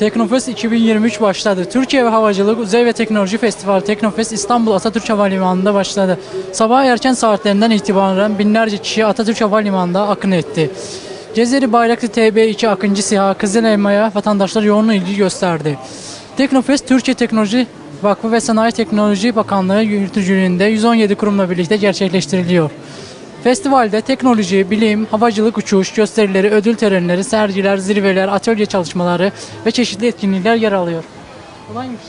Teknofest 2023 başladı. Türkiye ve Havacılık Uzay ve Teknoloji Festivali Teknofest İstanbul Atatürk Havalimanı'nda başladı. Sabah erken saatlerinden itibaren binlerce kişi Atatürk Havalimanı'nda akın etti. Cezeri Bayraklı TB2 Akıncı Siha Kızıl Elma'ya vatandaşlar yoğun ilgi gösterdi. Teknofest Türkiye Teknoloji Vakfı ve Sanayi Teknoloji Bakanlığı yürütücülüğünde 117 kurumla birlikte gerçekleştiriliyor. Festivalde teknoloji, bilim, havacılık uçuş, gösterileri, ödül törenleri, sergiler, zirveler, atölye çalışmaları ve çeşitli etkinlikler yer alıyor. Kolaymış.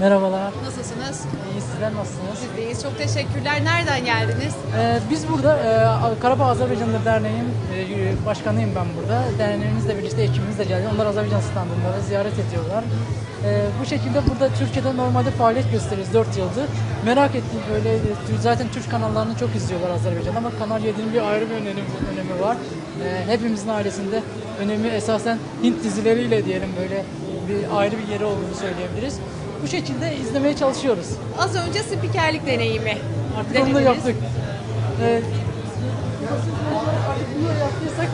Merhabalar. Nasılsınız? İyi sizler nasılsınız? Biz deyiz. Çok teşekkürler. Nereden geldiniz? Ee, biz burada e, Karabağ Azerbaycanlı Derneği'nin e, başkanıyım ben burada. Derneğimizle birlikte ekibimiz de geldi. Onlar Azerbaycan standında ziyaret ediyorlar. E, bu şekilde burada Türkiye'de normalde faaliyet gösteriyoruz 4 yıldır. Merak ettim böyle e, zaten Türk kanallarını çok izliyorlar Azerbaycan'da ama Kanal 7'nin bir ayrı bir önemi, önemi var. E, hepimizin ailesinde önemi esasen Hint dizileriyle diyelim böyle bir ayrı bir yeri olduğunu söyleyebiliriz. Bu şekilde izlemeye çalışıyoruz. Az önce spikerlik deneyimi. Artık onu da denediniz. yaptık. Evet. Artık bunu yaptıysak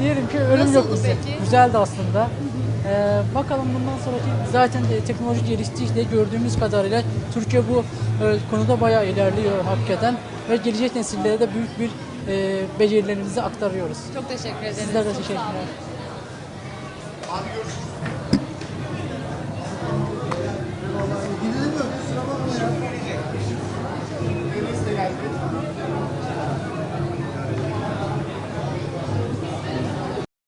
diyelim ki ölüm Nasıldı yok bize. peki? Güzeldi aslında. Ee, bakalım bundan sonraki zaten de teknoloji geliştikçe gördüğümüz kadarıyla Türkiye bu e, konuda bayağı ilerliyor hakikaten ve gelecek nesillere de büyük bir e, becerilerimizi aktarıyoruz. Çok teşekkür ederiz. Sizler de Çok sağ olun. teşekkürler.